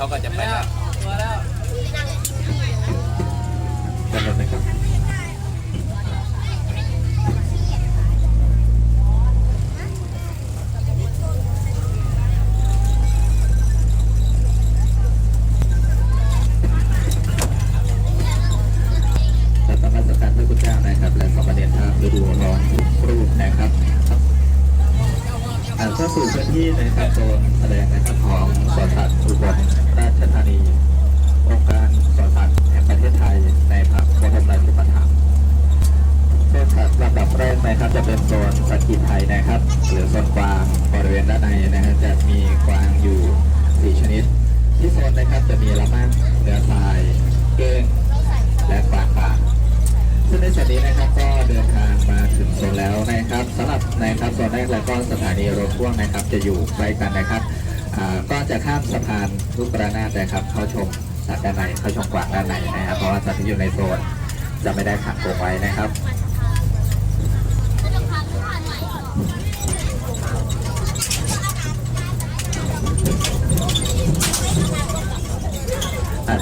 เขาก็จะไปแล้ว นะครับ จะอยู่ใกล้กันนะครับก็จะข้ามสะพานลูกประนาดนะครับ เข้าชมสัตว์ด้านในเข้าชมกวางด้านในนะครับ เพราะว่าสัตว์ที่อยู่ในโซนจะไม่ได้ขังกรงไว้นะครับ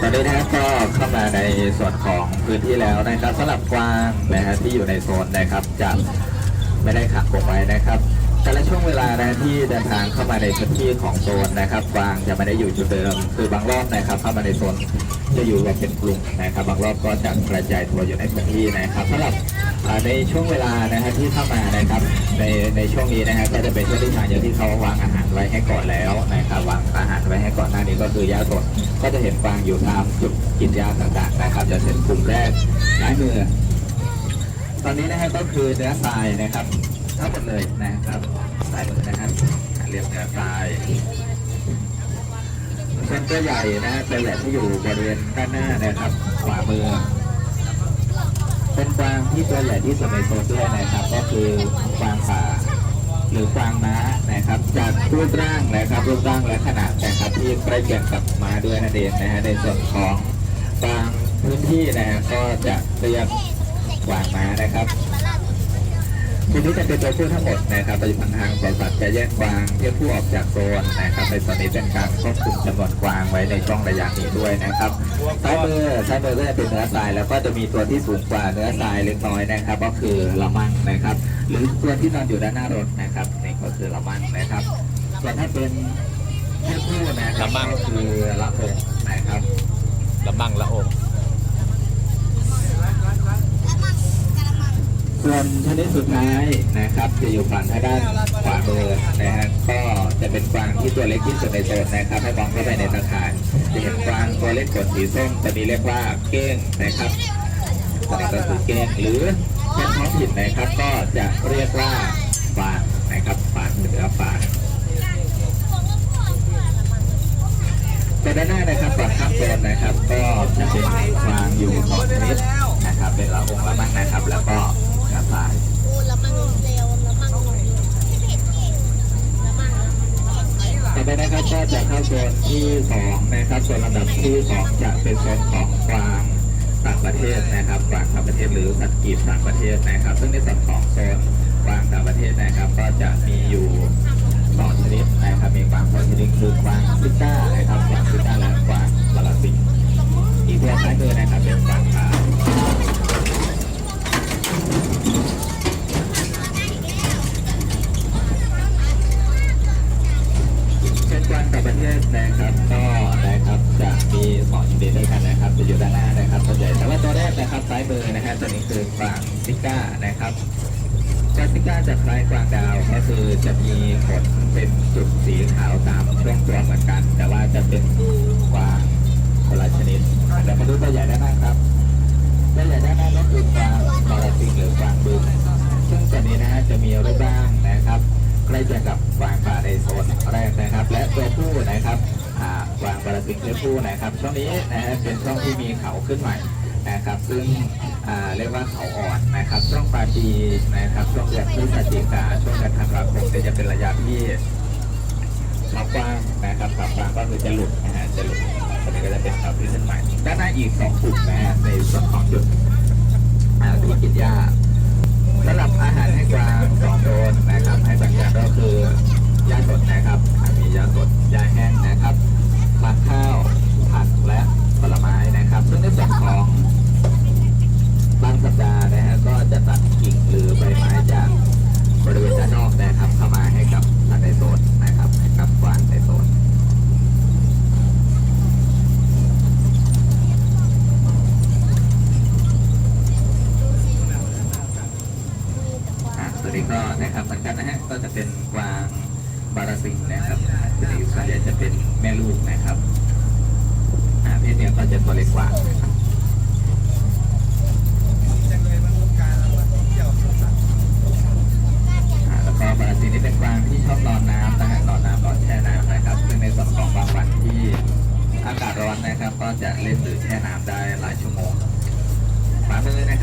ตอนนี้นะครับก็เข้ามาในส่วนของพื้นที่แล้วนะครับสำหรับกวางนะฮะที่อยู่ในโซนนะครับจะไม่ได้ขังกรงไว้นะครับ แต่ละช่วงเวลานะที่เดินทางเข้ามาในพื้นที่ของโซนนะครับกวางจะไม่ได้อยู่จุดเดิม คือบางรอบนะครับ เข้ามาในโซนจะอยู่กันเป็นกลุ่มนะครับ บางรอบก็จะกระจายตัวอยู่ในพื้นที่นะครับสำหรับในช่วงเวลานะฮะที่เข้ามานะครับ ในในช่วงนี้นะฮะก็จะเป็นช่วงที่ทางอย่างที่เขาวางอาหารไว้ให้ก่อนแล้วนะครับวางอาหารไว้ให้ก่อนหน้านี้ก็คือหญ้าสดก็จะเห็นกวางอยู่ตามจุดกินหญ้าต่างๆนะครับ จะเป็นกลุ่มแรกซ้ายมือตอนนี้นะฮะก็คือเนื้อทรายนะครับ ทั้งหมดเลยนะครับสายมือนะครับเรียบเนื้อทรายส่วนตัวใหญ่นะฮะตัวใหญ่ที่อยู่บริเวณด้านหน้านะครับขวามือเป็นกวางที่ตัวใหญ่ที่สุดในโซนด้วยนะครับ ก็คือกวางป่าหรือกวางม้านะครับ จากรูปร่างนะครับรูปร่างและขนาดนะครับที่ใกล้เคียงกับม้าด้วยนั่นเองนะฮะในส่วนของบางพื้นที่นะฮะก็จะเรียกกวางม้านะครับ ทีนี้จะเป็นตัวผู้ทั้งหมดนะครับปัจจุบันทางสวนสัตว์จะแยกกวางเพศผู้ออกจากโซนนะครับในส่วนนี้เป็นการควบคุมจำนวนกวางไว้ในช่วงระยะนี้ด้วยนะครับซ้ายมือซ้ายมือก็จะเป็นเนื้อทราย แล้วก็จะมีตัวที่สูงกว่าเนื้อทรายเล็กน้อยนะครับ ก็คือละมั่งนะครับ หรือตัวที่นอนอยู่ด้านหน้ารถนะครับนี่ก็คือละมั่งนะครับ ส่วนถ้าเป็นเพศผู้นะครับละมั่งก็คือละองนะครับละมั่งละอง ส่วนชนิด สุดท้ายนะครับจะอยู่ฝั่งทางด้านขวามือนะฮะก็จะเป็นกวางที่ตัวเล็กที่สุดในโซนนะครับให้มองเข้าไปในตะข่ายจะเห็นกวางตัวเล็กขนสีส้มจะมีเรียกว่าเก้งนะครับตัวนี้ก็คือเก้งหรือเป็นท้องถิ่นนะครับก็จะเรียกว่าฟางนะครับฟางหรือฟางตัวด้านหน้านะครับฝั่งข้างโซนนะครับ ก็จะเป็นฟางอยู่สองชนิดนะครับ เป็นละองค์ละมั่งนะครับ แล้วก็กระต่าย แล้วมันเร็วแล้วมันแล้วมัน ต่อไปนะครับก็จะเข้าโซนที่สองนะครับส่วนลำดับที่สองจะเป็นโซนของกวางต่างประเทศนะครับกวางต่างประเทศหรือสัตว์กีบต่างประเทศนะครับ ซึ่งในส่วนของโซนกวางต่างประเทศนะครับ ก็จะมีอยู่สองชนิดนะครับมีกวางสองชนิดคือกวางซิก้านะครับกวางซิก้าและกวางบาลาซิงอีกตัวท้ายมือนะครับเป็นกวางขาว เป็นกวางต่างประเทศนะครับก็นะครับจะมีสองชนิดด้วยกันนะครับจะอยู่ด้านหน้านะครับส่วนใหญ่แต่ว่าตัวแรกนะครับซ้ายมือร์นะฮะตัวนี้คือกวางซิก้านะครับกวางซิก้าจะคล้ายกวางดาวก็คือจะมีขนเป็นจุดสีขาวตามช่วงตัวเหมือนกัน แต่ว่าจะเป็นกวางคนละชนิดเดี๋ยวมาดูตัวใหญ่ด้านหน้าครับากวางปรสิงตัวผู้นะครับ ช่วงนี้นะฮะเป็นช่วงที่มีเขาขึ้นใหม่นะครับ ซึ่งอ่าเรียกว่าเขาอ่อนนะครับ ช่วงปลายปีนะครับ ช่วงเดือนพฤศจิกาช่วงเดือนธันวาคมจะเป็นระยะที่เขากว้างนะครับเขากว้างก็คือจะหลุดนะฮะจะหลุดตอนนี้ก็จะเป็นเขาที่ขึ้นใหม่ ด้านหน้าอีกสองกลุ่มนะฮะในส่วนของจุดอ่าที่กินหญ้าสำหรับอาหารให้กวางสองโดนนะครับ ให้สังเกตก็คือยาสดนะครับ มียาสดยาแห้งนะครับ ข้าวผักและผลไม้นะครับ ซึ่งในส่วนของ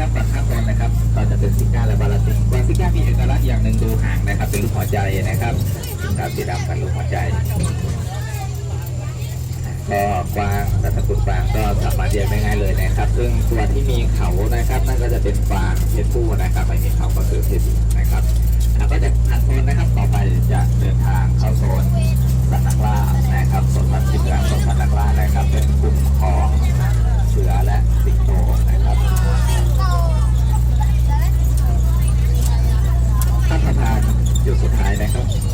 นะครับฝั่งข้างบนนะครับก็จะเป็นซิก้าและบาลาติกวาซิก้ามีเอกลักษณ์อย่างหนึ่งดูหางนะครับ เป็นรูปหัวใจนะครับครับสีดำเป็นรูปหัวใจก็กวางแต่ตะกูลกวางก็สามารถเรียกได้ง่ายเลยนะครับ ซึ่งตัวที่มีเขานะครับ นั่นก็จะเป็นกวางเพศผู้นะครับ ไม่มีเขาก็คือเพศหญิงนะครับแล้วก็จะผ่านโซนนะครับ ต่อไปจะเดินทางเข้าโซนสัตว์นักล่านะครับโซนสัตว์กินเมืองโซนสัตว์นักล่านะครับ เป็นกลุ่มของเสือและสิงโตนะครับ ข้ามสะพานจุดสุดท้ายนะครับ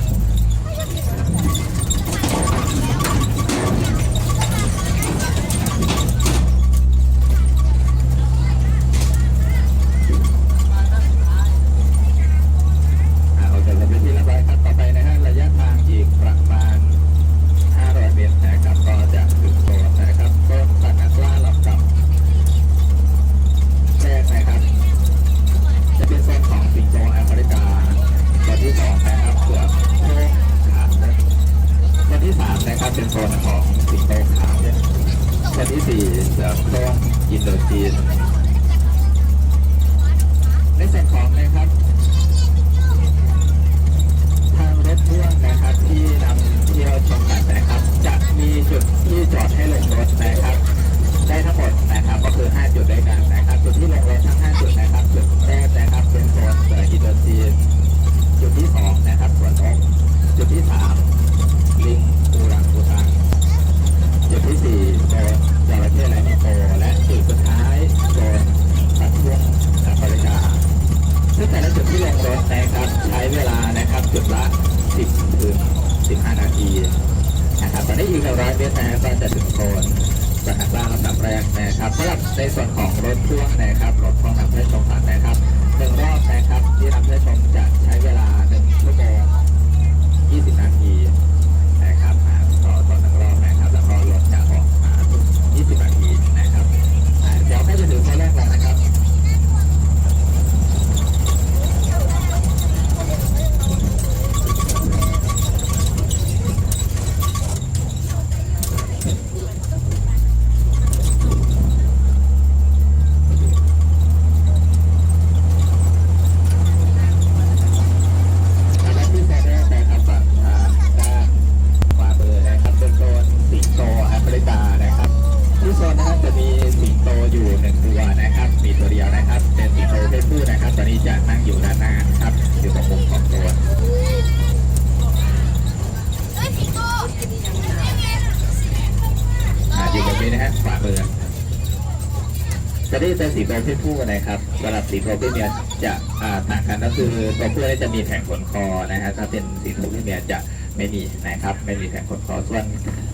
สำหรับสีโตเพศเมียจะอ่าต่างกันก็คือตัวผู้เนี่ยจะมีแผงขนคอนะฮะถ้าเป็นสีโตเพศเมียจะไม่มีนะครับไม่มีแผงขนคอส่วน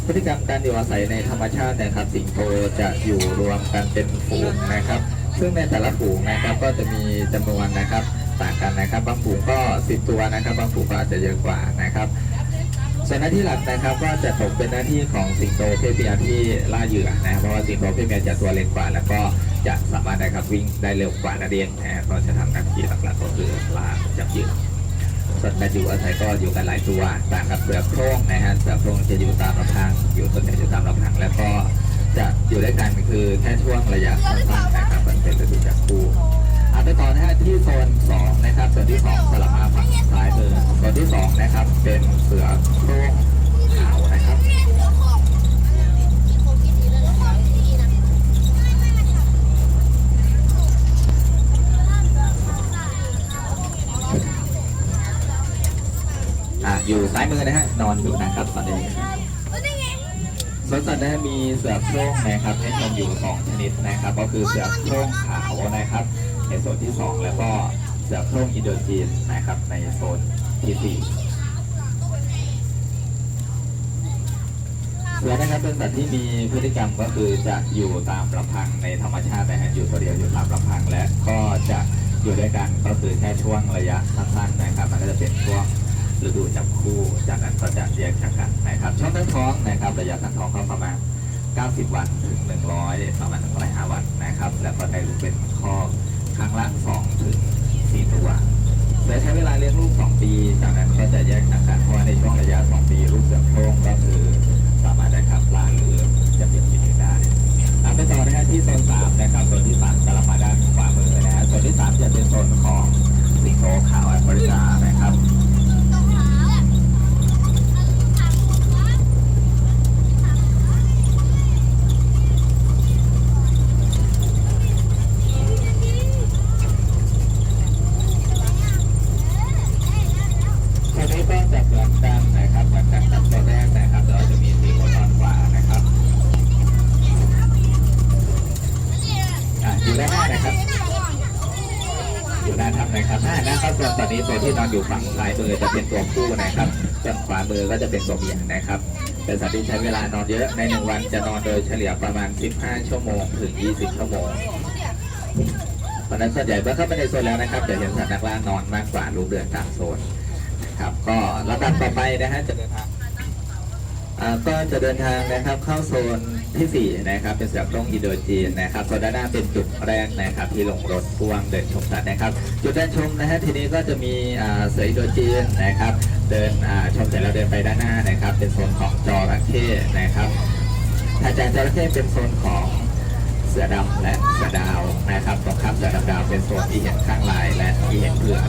พฤติกรรมการอยู่อาศัยในธรรมชาตินะครับ สิงโตจะอยู่รวมกันเป็นฝูงนะครับ ซึ่งในแต่ละฝูงนะครับก็จะมีจำนวนนะครับต่างกันนะครับ บางฝูงก็ 10 ตัวนะครับ บางฝูงก็อาจจะเยอะกว่านะครับ ส่วนหน้าที่หลักนะครับก็จะตกเป็นหน้าที่ของสิงโตเพศเมียที่ล่าเหยื่อนะครับเพราะว่าสิงโตเพศเมียจะตัวเล็กกว่า แล้วก็จะสามารถนะครับวิ่งได้เร็วกว่านั่นเองนะฮะก็จะทำหน้าที่หลักๆก็คือล่าจับเหยื่อส่วนการอยู่อาศัยก็อยู่กันหลายตัวต่างกับเสือโคร่งนะฮะเสือโคร่งจะอยู่ตามลำพังอยู่ส่วนใหญ่จะตามลำพังแล้วก็จะอยู่ด้วยกันคือแค่ช่วงระยะสั้นๆนะครับมันเป็นฤดูจับคู่อะไปต่อนะฮะที่โซนสองนะครับส่วนที่สองสลับมาฝั่งซ้ายมือ ที่สองนะครับ เป็นเสือโคร่งขาวนะครับอะอยู่ซ้ายมือนะฮะ นอนอยู่นะครับตอนนี้สวนสัตว์นะฮะมีเสือโคร่งนะครับให้ชมอยู่สองชนิดนะครับ ก็คือเสือโคร่งขาวนะครับ ในโซนที่สองแล้วก็เสือโคร่งอินโดจีนนะครับในโซน ที่สี่เสือนะครับเป็นสัตว์ที่มีพฤติกรรมก็คือจะอยู่ตามลำพังในธรรมชาตินะฮะอยู่ตัวเดียวอยู่ตามลำพังและก็จะอยู่ด้วยกันก็คือแค่ช่วงระยะสั้นๆนะครับ มันก็จะเป็นช่วงฤดูจับคู่จากนั้นก็จะแยกจากกันนะครับช่องตั้งท้องนะครับระยะตั้งท้องก็ประมาณ 90 วันถึง 100 ประมาณ105วันนะครับ แล้วก็ได้ลูกเป็นข้อครั้งละ2ถึง4ตัว โดยใช้เวลาเลี้ยงลูก 2 ปีจากนั้นก็จะแยกจากกันเพราะว่าในช่วงระยะ 2 ปีลูกเสื่อมโครงก็คือสามารถได้ขับลานหรือจะเปลี่ยนกินเองได้ตามไปต่อนะฮะที่โซน3นะครับโซนที่3จะรับมาด้านขวามือนะฮะโซนที่3จะเป็นโซนของสิงโตขาวแอฟริกานะครับ ตัวนี้ก็จะเหมือนกันนะครับเหมือนกันกับตัวแรกนะครับเราจะมีสีโคนอ่อนกว่านะครับอะอยู่ด้านหน้านะครับ อยู่ด้านทับนะครับอ่านะครับส่วนตอนนี้ตัวที่นอนอยู่ฝั่งซ้ายมือจะเป็นตัวผู้นะครับส่วนขวามือก็จะเป็นตัวเมียนะครับเป็นสัตว์ที่ใช้เวลานอนเยอะในหนึ่งวันจะนอนโดยเฉลี่ยประมาณ 15 ชั่วโมงถึง 20 ชั่วโมงเพราะนั้นส่วนใหญ่เมื่อเข้าไปในโซนแล้วนะครับจะเห็นสัตว์นักล่านอนมากกว่าลูกเดือนตามโซน ครับ ก็ลำดับต่อไปนะฮะจะเดินทางอ่าก็จะเดินทางนะครับเข้าโซนที่สี่นะครับ เป็นเสือโคร่งอินโดจีนนะครับโซนด้านหน้าเป็นจุดแรกนะครับ ที่ลงรถพ่วงเดินชมสัตว์นะครับ จุดเดินชมนะฮะทีนี้ก็จะมีอ่าเสืออินโดจีนนะครับ เดินอ่าชมเสร็จแล้วเดินไปด้านหน้านะครับ เป็นโซนของจอระเข้นะครับถัดจากจระเข้เป็นโซนของเสือดำและเสือดาวนะครับตรงข้ามเสือดำดาวเป็นโซนที่เห็นข้างลายและที่เห็นเผือก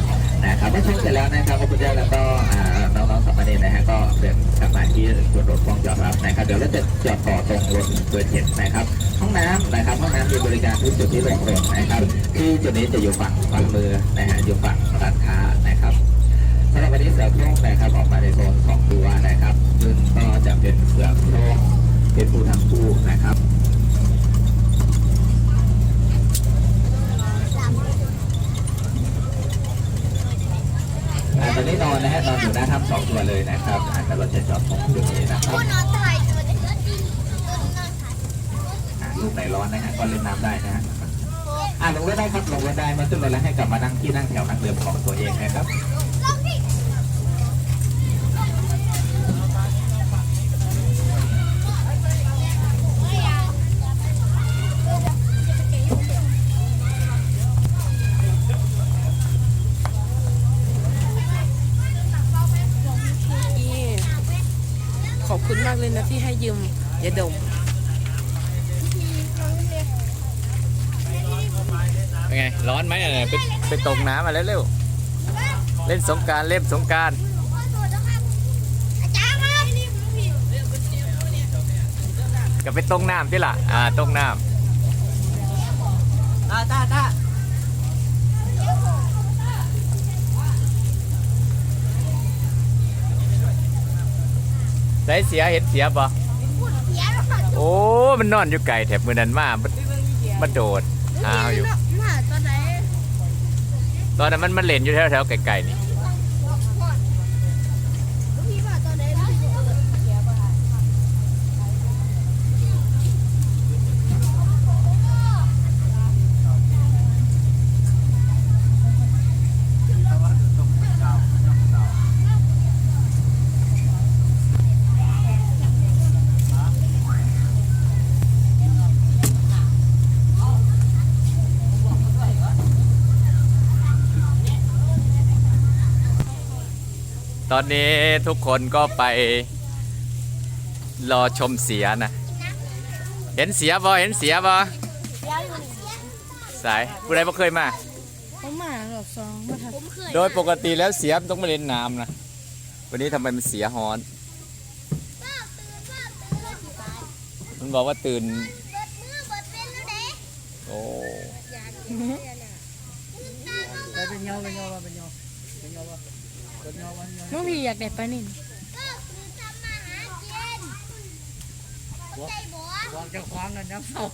นะครับเมื่อชมเสร็จแล้วนะครับพระพุทธเจ้าแล้วก็น้องๆสามเณรนะฮะก็เดินกลับมาที่จุดรถฟองจอดรับนะครับเดี๋ยวเราจะจอดต่อตรงรถเบอร์เจ็ดนะครับ ห้องน้ำนะครับห้องน้ำมีบริการทุกจุดที่ลงรถนะครับที่จุดนี้จะอยู่ฝั่งฝั่งมือนะฮะอยู่ฝั่งร้านค้านะครับสำหรับวันนี้เสือโคร่งนะครับออกมาในโซนสองตัวนะครับซึ่งก็จะเป็นเสือโคร่งเป็นผู้ทั้งคู่นะครับ อ่าตอนนี้นอนนะฮะนอนอยู่หน้าถ้ำสองตัวเลยนะครับอ่าแต่เราจะจอดตรงจุดนี้นะครับผู้นอนถ่ายตัวเด็กก็ดีตัวนอนถ่ายอ่าลูกไหนร้อนนะฮะก็เล่นน้ำได้นะฮะอ่าลงไว้ได้ครับลงไว้ได้มาขึ้นรถแล้วให้กลับมานั่งที่นั่งแถวนั่งเรือของตัวเองนะครับ ยนะที่ให้ยืมยาดมเป็นไง ร้อนไหมเนี่ยไปไปตกน้ำมาแล้วเร็วๆเล่นสงกรารเล่นสงกรารอาจารย์มากับไปตรงน้ำที่ล่ะ อ่าตรงน้ตาตาตาำใส่เสียเห็นเสียบ่พูดเสียแล้วค่ะ โอ้ มันนอนอยู่ไก่แถบมือนั้นมามันมันโดดหาเอาอยู่หน้าตอนไหนตอนนั้นมันมันเล่นอยู่แถวแถวๆไก่ๆนี่ พี่ว่าตอนไหนพี่บอกเสียป่ะ ตอนนี้ทุกคนก็ไปรอชมเสียนะ เห็นเสียบ่เห็นเสียบ่เสียอยู่เสียสายผู้ใดบ่เคยมา ผมมารอบสองมาทักผมเคยโดยปกติแล้วเสียมนต้องมาเล่นน้ำนะ วันนี้ทำไมมันเสียฮอนป้าตื่นป้าตื่นแล้วสิตายมันบอกว่าตื่นเบิดมือเบิดเป็นแล้วเด้โอ้อยากกินเสียน่ะไปเป็นยอเป็นยอเป็นยอเป็นยอเป็ นยอน้องพี่อยากได้ปลานิ่นก็คือทำมาหากินเข้าใจบ่วางจะคว้างกันยับเศร้า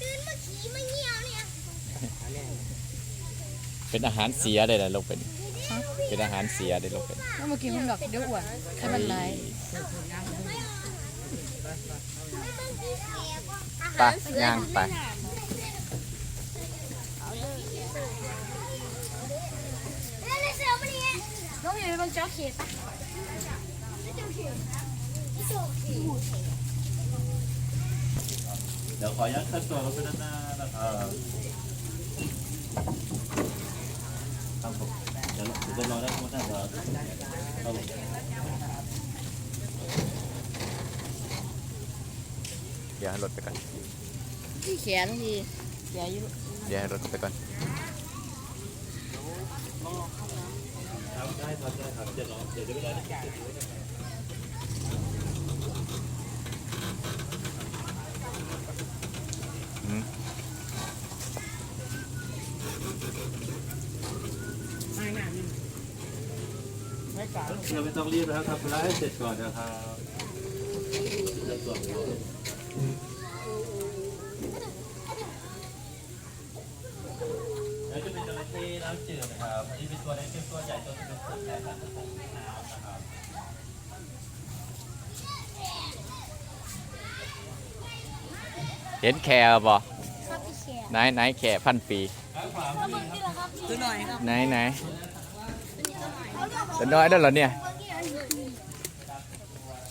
ตื่นมาขี่มาเหี่ยวเนี่ยเป็นอาหารเสียได้เลยลงเป็นเป็นอาหารเสียได้ลงเป็นแล้วเมื่อกี้ผมดอกเดี๋ยวอ้วนใครมันไรไปย่างไป เล่ นเสือมาเนี่ยน้องพี่ไปบังเจ้าเขตเเดี๋ยวขออนุญาตขั้นตัวลงไปด้านหน้านะครับครับผมเดี๋ยวเดี๋ยวรอได้ทั้งหมดนะครับครับผมเดี๋ยวให้รถไปก่อนที่แขนทีเสียอยู่เดี๋ยวให้รถไปก่อน ครับได้ครับได้ครับเดี๋ยวรอเดี๋ยวเดี๋ยวเวลาได้เก็บไว้นะครับอืมไม่งานนี่ไม่กล้าเดี๋ยวไม่ต้องรีบนะครับทำเวลาให้เสร็จก่อนนะครับเดี๋ยวส่วนของแล้วจะเป็นจระเข้น้ำจืดนะครับอันนี้เป็นตัวเล็กเป็นตัวใหญ่ตัวจะเป็นตัวแทนพันธุ์ของน้ำนะครับ เห็นแคร์บ่ครับพี่แขกไหนไหนแคร์พันปีตัวหน่อยครับไหนไหนตัวน้อยนั่นเหรอเนี่ย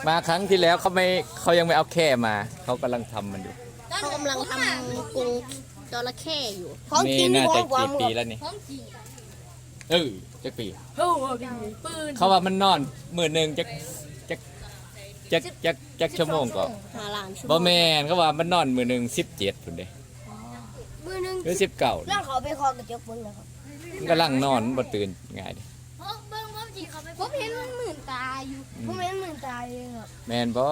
มาครั้งที่แล้วเขาไม่เขายังไม่เอาแค่มา เขากำลังทำมันอยู่ เขากำลังทำกรงจระเข้อยู่นี่น่าจะกี่ปีแล้วนี่ท้องจีเออจักปีโอ้โหปืนเขาว่ามันนอน มือหนึ่งจัก จักจักจักจักชั่วโมงก็หาล้านชั่วโมบ่งแมนเขาว่ามันนอนมือหนึ่งสิบเจ็ดพุ่นเด้มือหนึงหรือสิบเก้าเรื่องเขาไปคอกระจกเบิ้งนะครับมันกำลังนอนบ่ตื่นง่ายเด้เบิ้งผมจีเขาไปผมเห็นมันหมื่นตาอยู่ผมเห็นหมื่นตาเองครับแมนบ่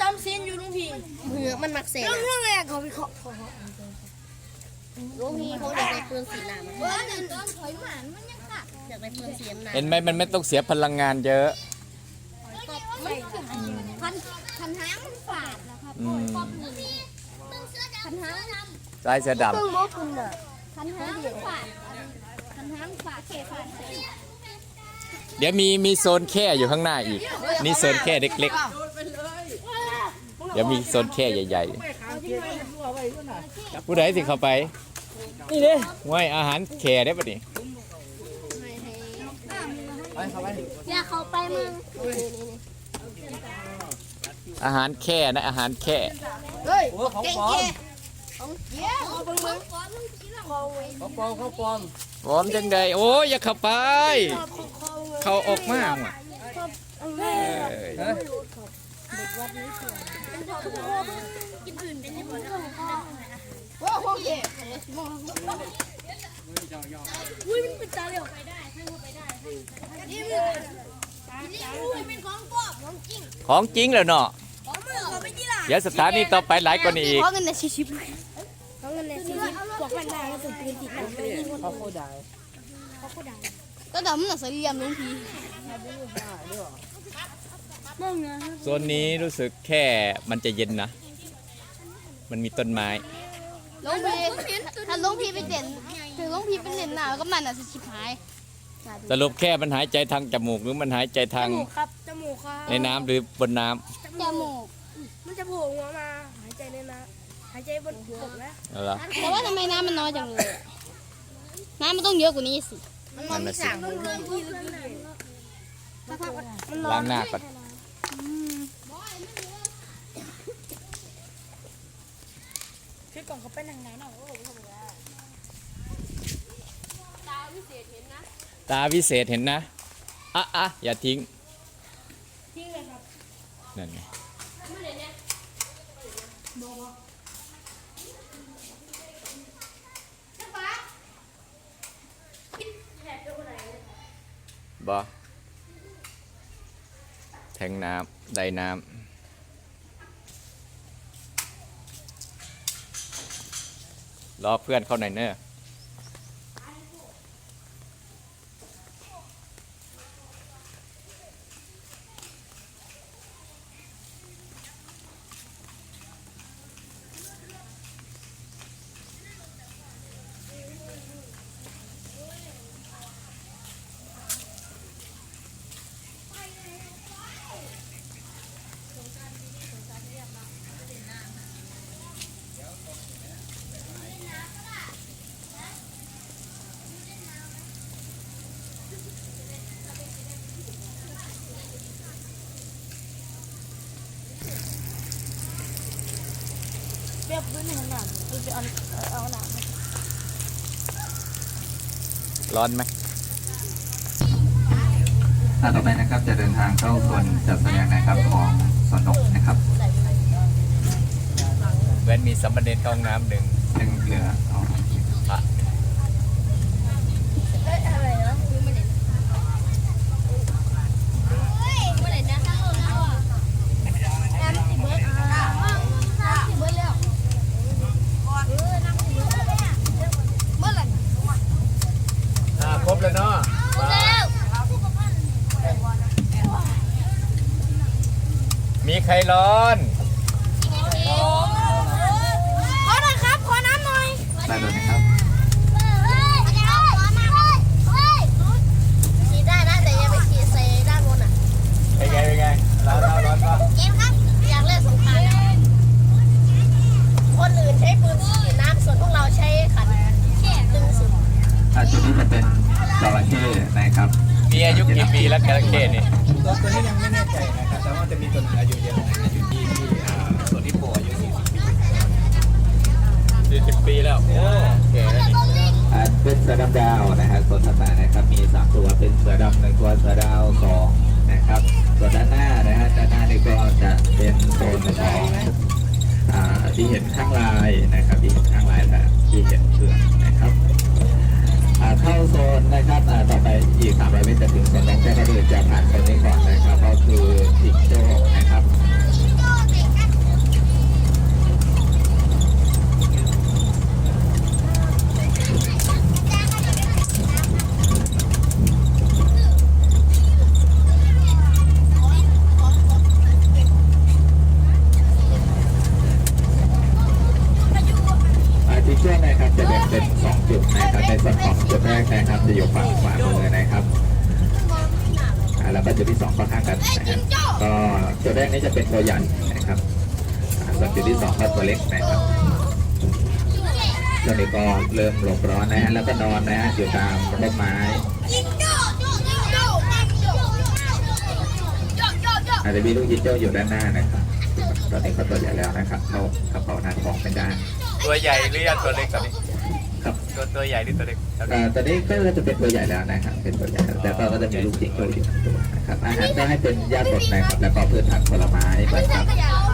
จำซีนอยู่ลุงพี่มือมันมักเสกเรื่องแรกเขาไปเคาะลุงพี่เขาอยากได้ปืนสีน้ำเออเดินตอนถอยหมันมันยังขาดอยากได้ปืนสีน้ำเห็นไหมมันไม่ต้องเสียพลังงานเยอะพันพั นห้ามันฝาดนะครับอืมพันห้าสายเสือดเพิ่งโมคุณอะพันห้ามันฝาดพันห้ามันฝาดเขฝาดเดี๋ยวมีมีโซนแค่อยู่ข้างหน้าอีก นี่โซนแค่เล็กๆ เดี๋ยวมีโซนแค่ใหญ่ๆ ผู้ใดสิเข้าไป นี่เลยห้วยอาหารแค่ได้ปะนี่ไปเข้าไปอย่าเขาไปมึง อาหารแค่นะอาหารแค่เฮ้ยโอ้ของปลอมของเจี๊ยบมึงมึงของปลอมของปลอมพร้อมจังใดโอ้ยอย่าเข้าไปเขาออกมาว่ะเอ้ยเฮ้ยว่าของเจี๊ยบอุ้ยมันเป็นตาเหลียวไปได้ให้ไปได้นี่มันนี่มันเป็นของปลอมของจริงของจริงแล้วเนาะของมือ เขาไปที่หลังเดี๋ยวสถานีต่อไปหลายกว่านี้อีก เพราะเงินในชีชิปเพราะเงินในชีชิปพวกมันได้ก็เป็นปืนติดหนังไปยิงคนเขาโคตรได้ก็ดำหนักเสียมลุงพีโซนนี้รู้สึกแค่มันจะเย็นนะ มันมีต้นไม้ลุงพีถ้าลุงพีไปเด่นถึงลุงพีเป็นเด่นหนาวก็มันอะชิบหายสรุปแค่มันหายใจทางจมูกหรือมันหายใจทางครับจมูกครับในน้ำหรือบนน้ำจมูก มันจะโผล่หัวมา หายใจในน้ำหายใจบนบกนะเอาล่ะแต่ว่าทำไมน้ำมันน้อยจังเลยอะน้ำมันต้องเยอะกว่านี้สิ นั่นน่ะสิสักพักมันล้างหน้าก่อนคือกล่องเขาเป็นทางไหนเนาะตาวิเศษเห็นนะ อะอะอย่าทิ้ง ทิ้งเลยครับ นั่นไง บอแทงน้ำไดน้ำรอเพื่อนเข้าหนเนอะเปรี ร้อนไหมถ้าต่อไปนะครับจะเดินทางเข้าส่วนจัดแสดงนะครับของสวนนกนะครับแว้นมีสัมปเนรเข้าห้องน้ำหนึ่ง ซึ่งเหลือเอา พระ เอ้ยอะไรนะยังไม่ได้เฮ้ยไม่ได้นะข้างบนแล้วอะแอมสิเบิร์ดอะน้ำสิเบิร์ดแล้วเออน้ำสิเบิร์ดแล้วเนี่ยเมื่อไหร่ อ่าครบแล้วเนาะ แล้ว มีใครร้อน ขอหน่อยครับ ขอน้ำหน่อย ได้เลยนะครับ ขี่ได้นะแต่อย่าไปขี่ใส่ด้านบนอะ เป็นไงเป็นไงร้อนร้อนร้อนปะ เกมครับ อยากเล่นสงครามคนอื่นใช้ปืนฉีดน้ำส่วนพวกเราใช้ขันแค่ตึงสุด อ่าจุดนี้จะเป็นจระเข้นะครับ มีอายุกี่ปีแล้วจระเข้นี่ ตัวตัวนี้ยังไม่แน่ใจนะครับแต่ว่าจะมีตัวอายุเยอะอายุที่ที่อ่าส่วนที่โผล่อายุ40ปี สี่สิบปีแล้ว โอ้แก่แล้วนี่ อ่า เป็นเสือดำดาวนะฮะส่วนถัดมานะครับมีสามตัวเป็นเสือดำหนึ่งตัวเสือดาวสองนะครับส่วนด้านหน้านะฮะด้านหน้านี่ก็จะเป็นโซนของอ่าที่เห็นข้างลายนะครับที่เห็นข้างลายแต่ที่เห็นเชือกนะครับอ่าเข้าโซนนะครับอ่าต่อไปอีก300เมตรจะถึงโซนน้องแจ้ก็เลยจะผ่านโซนนี้ก่อนนะครับก็คือจิงโจ้นะครับ ช่วงนะครับจะแบ่งเป็น2จุดนะครับในส่วนของจุดแรกนะครับจะอยู่ฝั่งขวามือนะครับอ่าแล้วก็จุดที่2ก็ข้างกันนะครับก็จุดแรกนี้จะเป็นตัวใหญ่นะครับอ่าส่วนจุดที่2ก็ตัวเล็กนะครับช่วงนี้ก็เริ่มหลบร้อนนะฮะแล้วก็นอนนะฮะอยู่ตามต้นไม้อาจจะมีลูกยิงโจ้อยู่ด้านหน้านะครับ ตอนนี้ก็ตัวใหญ่แล้วนะครับ เข้ากระเป๋าหน้าทองไม่ได้ ตัวใหญ่หรือยังตัวเล็กตอนนี้ครับ ตัวตัวใหญ่หรือตัวเล็กตอนนี้ อ่าตอนนี้ก็จะเป็นตัวใหญ่แล้วนะครับ เป็นตัวใหญ่แล้วแต่ก็จะมีลูกจิงโจ้อยู่ทั้งตัวนะครับ อาหารก็ให้เป็นหญ้าสดนะครับ แล้วก็พืชผักผลไม้นะครับ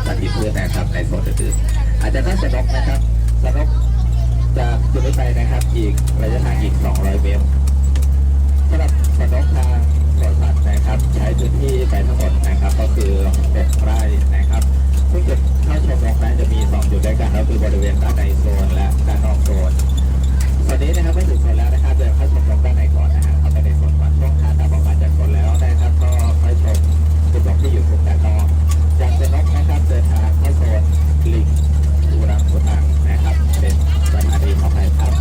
สัตว์กินพืชนะครับในโซนอื่นๆอาจจะต้องสนกนะครับสนกจากจุดนี้ไปนะครับ อีกระยะทางอีก 200 เมตรสำหรับสนกทางสวนสัตว์นะครับ ใช้พื้นที่ไปทั้งหมดนะครับ ก็คือ6ไร่ ซึ่งจุดเข้าชมวงนั้จะมี 2 จุดด้วยกันก็คือบริเวณด้านในโซนและด้านนอกโซนตอนนี้นะครับไม่ถึงโซนแล้วนะครับเดี๋เข้าชมวงด้านในก่อนนะฮะเข้าไปในโซนก่อนช่วงขาตับออกมาจากโซนแล้วนะครับก็ค่อยชมจุดวงที่อยู่ตรงด้านนอกจากเป็นนกนะครับเดินทางเข้าโซนลิงอุรังอุตังนะครับ เป็นสถานีของไทยครับ